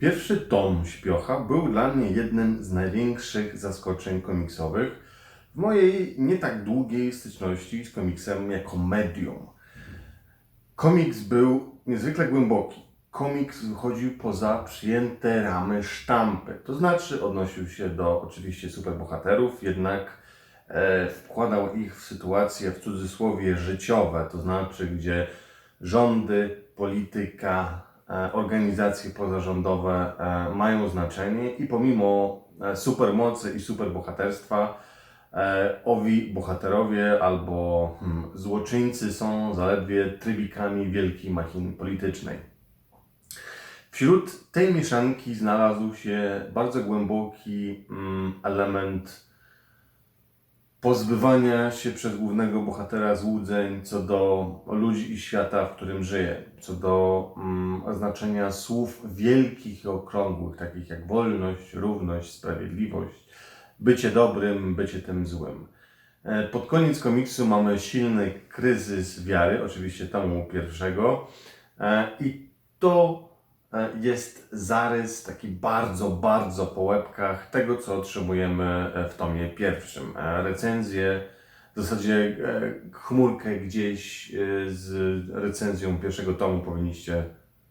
Pierwszy tom Śpiocha był dla mnie jednym z największych zaskoczeń komiksowych w mojej nie tak długiej styczności z komiksem jako medium. Komiks był niezwykle głęboki. Komiks wychodził poza przyjęte ramy sztampy. To znaczy odnosił się do oczywiście superbohaterów, jednak e, wkładał ich w sytuacje w cudzysłowie życiowe, to znaczy gdzie rządy, polityka, organizacje pozarządowe e, mają znaczenie i pomimo e, supermocy i superbohaterstwa e, owi bohaterowie albo hmm, złoczyńcy są zaledwie trybikami wielkiej machiny politycznej. Wśród tej mieszanki znalazł się bardzo głęboki mm, element pozbywania się przez głównego bohatera złudzeń co do ludzi i świata, w którym żyje, co do mm, znaczenia słów wielkich i okrągłych, takich jak wolność, równość, sprawiedliwość, bycie dobrym, bycie tym złym. E, Pod koniec komiksu mamy silny kryzys wiary, oczywiście tomu pierwszego, e, i to jest zarys taki bardzo, bardzo po łebkach tego, co otrzymujemy e, w tomie pierwszym. E, Recenzję, w zasadzie e, chmurkę gdzieś e, z recenzją pierwszego tomu powinniście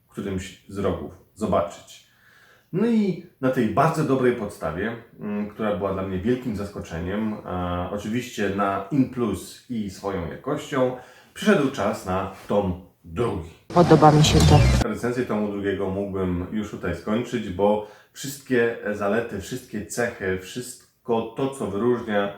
w którymś z rogów zobaczyć. No i na tej bardzo dobrej podstawie, mm, która była dla mnie wielkim zaskoczeniem, e, oczywiście na in plus i swoją jakością, przyszedł czas na tom drugi. Podoba mi się to. Recenzję tomu drugiego mógłbym już tutaj skończyć, bo wszystkie zalety, wszystkie cechy, wszystko to, co wyróżnia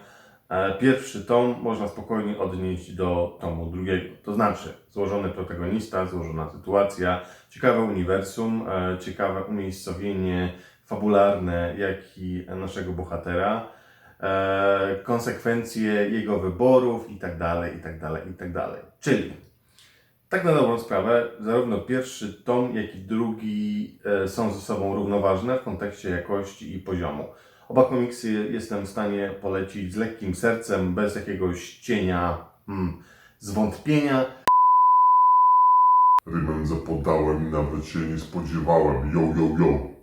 e, pierwszy tom, można spokojnie odnieść do tomu drugiego. To znaczy, złożony protagonista, złożona sytuacja, ciekawe uniwersum, e, ciekawe umiejscowienie fabularne, jak i naszego bohatera, e, konsekwencje jego wyborów i tak dalej, i tak dalej, i tak dalej. Czyli tak na dobrą sprawę, zarówno pierwszy tom, jak i drugi e, są ze sobą równoważne w kontekście jakości i poziomu. Oba komiksy jestem w stanie polecić z lekkim sercem, bez jakiegoś cienia hmm, zwątpienia. Rymem zapodałem i nawet się nie spodziewałem. Yo, yo, yo.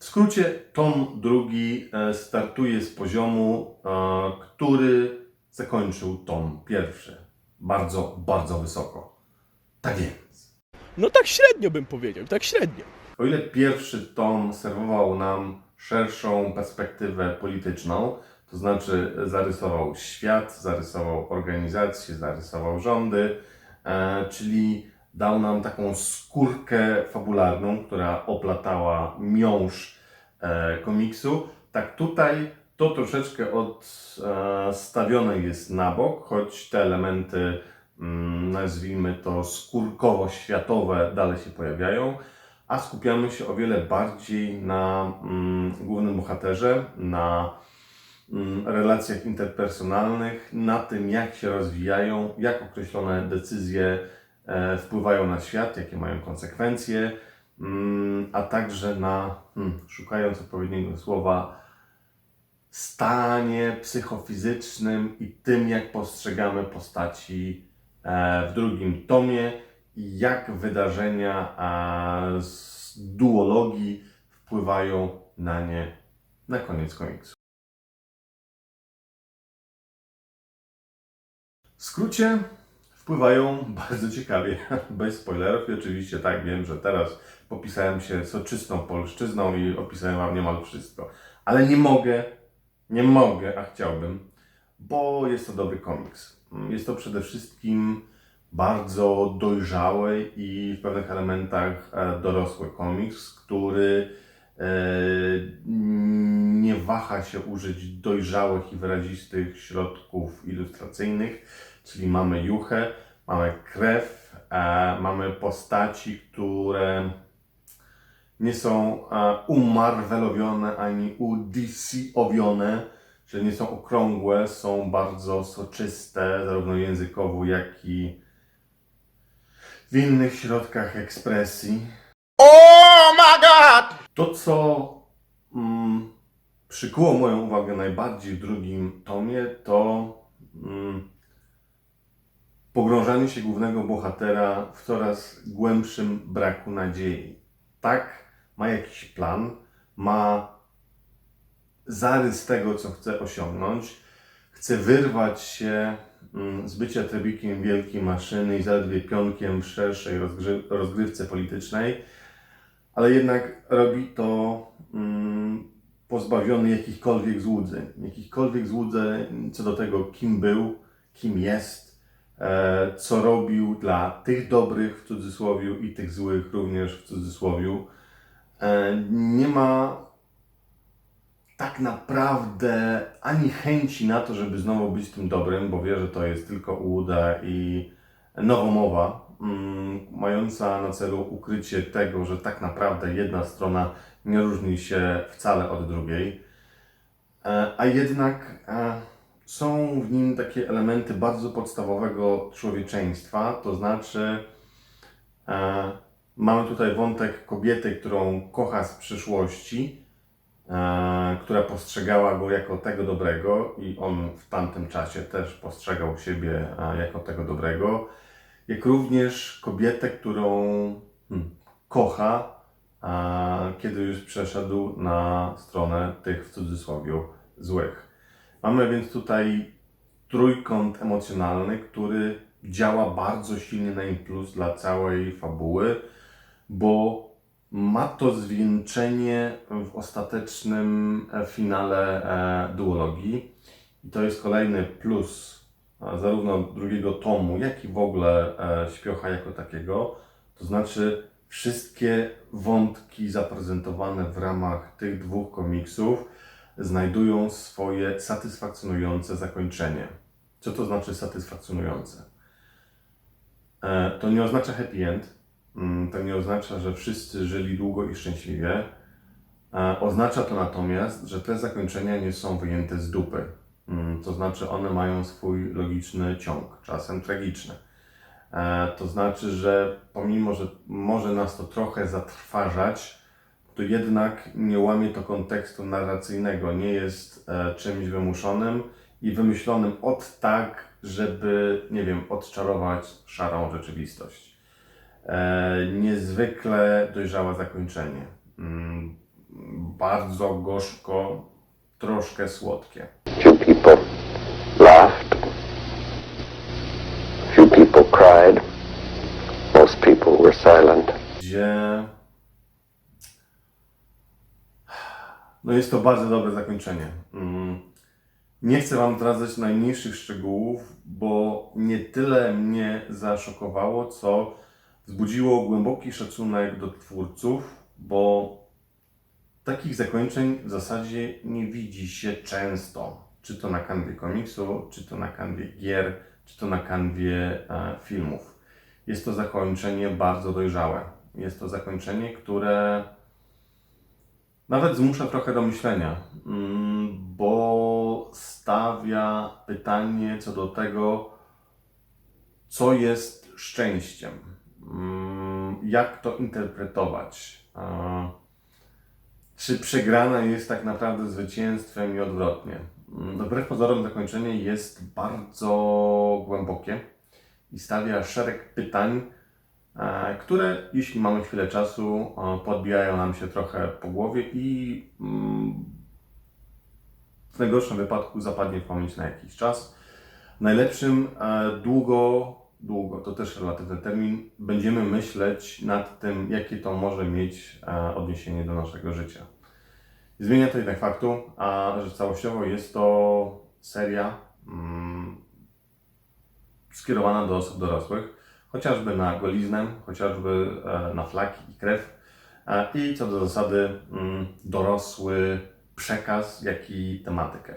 W skrócie, tom drugi e, startuje z poziomu, e, który zakończył tom pierwszy. Bardzo, bardzo wysoko. Tak więc. No tak średnio bym powiedział, tak średnio. O ile pierwszy tom serwował nam szerszą perspektywę polityczną, to znaczy zarysował świat, zarysował organizacje, zarysował rządy, e, czyli dał nam taką skórkę fabularną, która oplatała miąższ e, komiksu, tak tutaj to troszeczkę odstawione jest na bok, choć te elementy, mm, nazwijmy to skórkowo-światowe, dalej się pojawiają a skupiamy się o wiele bardziej na mm, głównym bohaterze, na mm, relacjach interpersonalnych, na tym, jak się rozwijają, jak określone decyzje e, wpływają na świat, jakie mają konsekwencje, a także na, hmm, szukając odpowiedniego słowa, stanie psychofizycznym i tym, jak postrzegamy postaci e, w drugim tomie i jak wydarzenia z duologii wpływają na nie na koniec komiksu. W skrócie wpływają bardzo ciekawie, bez spoilerów i oczywiście tak wiem, że teraz popisałem się soczystą polszczyzną i opisałem Wam niemal wszystko. Ale nie mogę, nie mogę, a chciałbym, bo jest to dobry komiks. Jest to przede wszystkim bardzo dojrzały i w pewnych elementach e, dorosły komiks, który e, nie waha się użyć dojrzałych i wyrazistych środków ilustracyjnych, czyli mamy juchę, mamy krew, e, mamy postaci, które nie są e, umarvelowione ani udc-owione, czyli nie są okrągłe, są bardzo soczyste, zarówno językowo, jak i w innych środkach ekspresji. Oh my God! To, co mm, przykuło moją uwagę najbardziej w drugim tomie, to mm, pogrążanie się głównego bohatera w coraz głębszym braku nadziei. tak, ma jakiś plan, ma zarys tego, co chce osiągnąć, chce wyrwać się mm, z bycia trybikiem wielkiej maszyny i zaledwie pionkiem w szerszej rozgry- rozgrywce politycznej, ale jednak robi to mm, pozbawiony jakichkolwiek złudzeń. Jakichkolwiek złudzeń co do tego, kim był, kim jest, e, co robił dla tych dobrych w cudzysłowie i tych złych również w cudzysłowie. E, nie ma tak naprawdę ani chęci na to, żeby znowu być tym dobrym, bo wie, że to jest tylko ułuda i nowomowa, mm, mająca na celu ukrycie tego, że tak naprawdę jedna strona nie różni się wcale od drugiej, E, a jednak e, są w nim takie elementy bardzo podstawowego człowieczeństwa, to znaczy mamy tutaj wątek kobiety, którą kocha z przyszłości, e, która postrzegała go jako tego dobrego i on w tamtym czasie też postrzegał siebie e, jako tego dobrego, jak również kobietę, którą hmm, kocha, a kiedy już przeszedł na stronę tych w cudzysłowie złych. Mamy więc tutaj trójkąt emocjonalny, który działa bardzo silnie na impuls dla całej fabuły, bo ma to zwieńczenie w ostatecznym e, finale e, duologii. I to jest kolejny plus zarówno drugiego tomu, jak i w ogóle e, śpiocha jako takiego. To znaczy, wszystkie wątki zaprezentowane w ramach tych dwóch komiksów znajdują swoje satysfakcjonujące zakończenie. Co to znaczy satysfakcjonujące? To nie oznacza happy end, to nie oznacza, że wszyscy żyli długo i szczęśliwie. Oznacza to natomiast, że te zakończenia nie są wyjęte z dupy. Mm, To znaczy, one mają swój logiczny ciąg, czasem tragiczny. E, To znaczy, że pomimo, że może nas to trochę zatrważać, to jednak nie łamie to kontekstu narracyjnego, nie jest e, czymś wymuszonym i wymyślonym od tak, żeby, nie wiem, odczarować szarą rzeczywistość. E, niezwykle dojrzałe zakończenie. Mm, bardzo gorzko, troszkę słodkie. Few people laughed. Few people cried. Most people were silent. gdzie no jest to bardzo dobre zakończenie. Mm. Nie chcę Wam zdradzać najmniejszych szczegółów, bo nie tyle mnie zaszokowało, co wzbudziło głęboki szacunek do twórców, bo takich zakończeń w zasadzie nie widzi się często. Czy to na kanwie komiksu, czy to na kanwie gier, czy to na kanwie e, filmów. Jest to zakończenie bardzo dojrzałe. Jest to zakończenie, które nawet zmusza trochę do myślenia, mm, bo stawia pytanie co do tego, co jest szczęściem, jak to interpretować. Czy przegrana jest tak naprawdę zwycięstwem i odwrotnie? Mm, Wbrew pozorom zakończenie jest bardzo głębokie i stawia szereg pytań, e, które, jeśli mamy chwilę czasu, e, podbijają nam się trochę po głowie i mm, w najgorszym wypadku zapadnie w pamięć na jakiś czas. W najlepszym e, długo, długo, to też relatywny termin, będziemy myśleć nad tym, jakie to może mieć e, odniesienie do naszego życia. Zmienia to jednak faktu, a że całościowo jest to seria mm, skierowana do osób dorosłych, chociażby na goliznę, chociażby e, na flaki i krew e, i co do zasady mm, dorosły przekaz, jak i tematykę.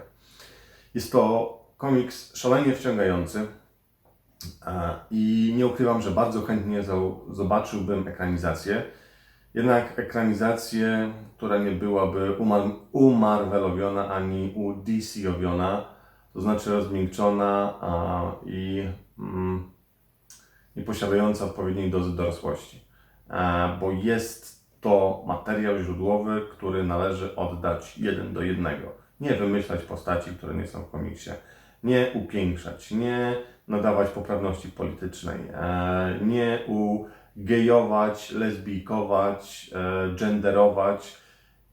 Jest to komiks szalenie wciągający i nie ukrywam, że bardzo chętnie zobaczyłbym ekranizację. Jednak ekranizację, która nie byłaby umar- umarvelowiona ani u-DC-owiona, to znaczy rozmiękczona i, mm, i posiadająca odpowiedniej dozy dorosłości. E, bo jest to materiał źródłowy, który należy oddać jeden do jednego. Nie wymyślać postaci, które nie są w komiksie. Nie upiększać, nie nadawać poprawności politycznej, e, nie gejować, lesbijkować, e, genderować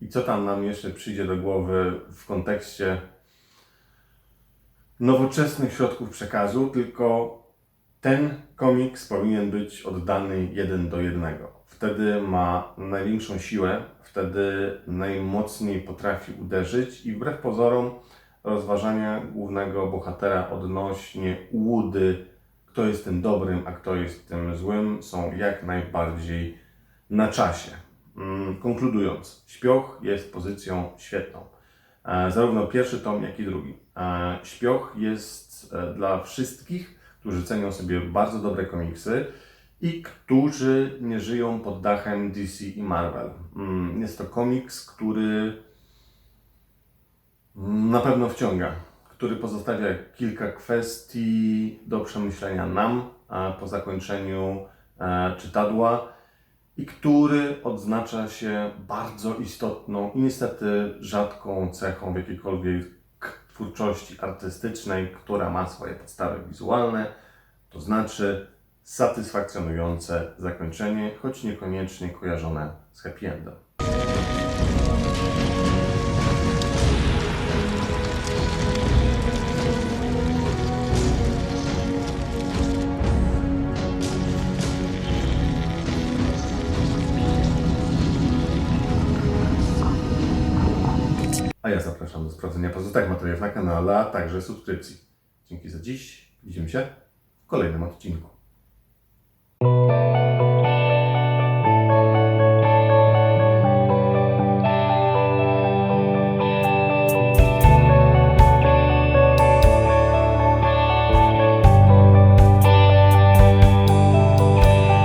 i co tam nam jeszcze przyjdzie do głowy w kontekście nowoczesnych środków przekazu, tylko ten komiks powinien być oddany jeden do jednego. Wtedy ma największą siłę, wtedy najmocniej potrafi uderzyć i wbrew pozorom rozważania głównego bohatera odnośnie ułudy, kto jest tym dobrym, a kto jest tym złym, są jak najbardziej na czasie. Mm, Konkludując, Śpioch jest pozycją świetną. E, Zarówno pierwszy tom, jak i drugi. E, Śpioch jest e, dla wszystkich, którzy cenią sobie bardzo dobre komiksy i którzy nie żyją pod dachem DC i Marvel. Mm, Jest to komiks, który na pewno wciąga, który pozostawia kilka kwestii do przemyślenia nam po zakończeniu e, czytadła i który odznacza się bardzo istotną i niestety rzadką cechą w jakiejkolwiek twórczości artystycznej, która ma swoje podstawy wizualne, to znaczy satysfakcjonujące zakończenie, choć niekoniecznie kojarzone z happy endem. Zapraszam do sprawdzenia pozostałych materiałów na kanale, a także subskrypcji. Dzięki za dziś. Widzimy się w kolejnym odcinku.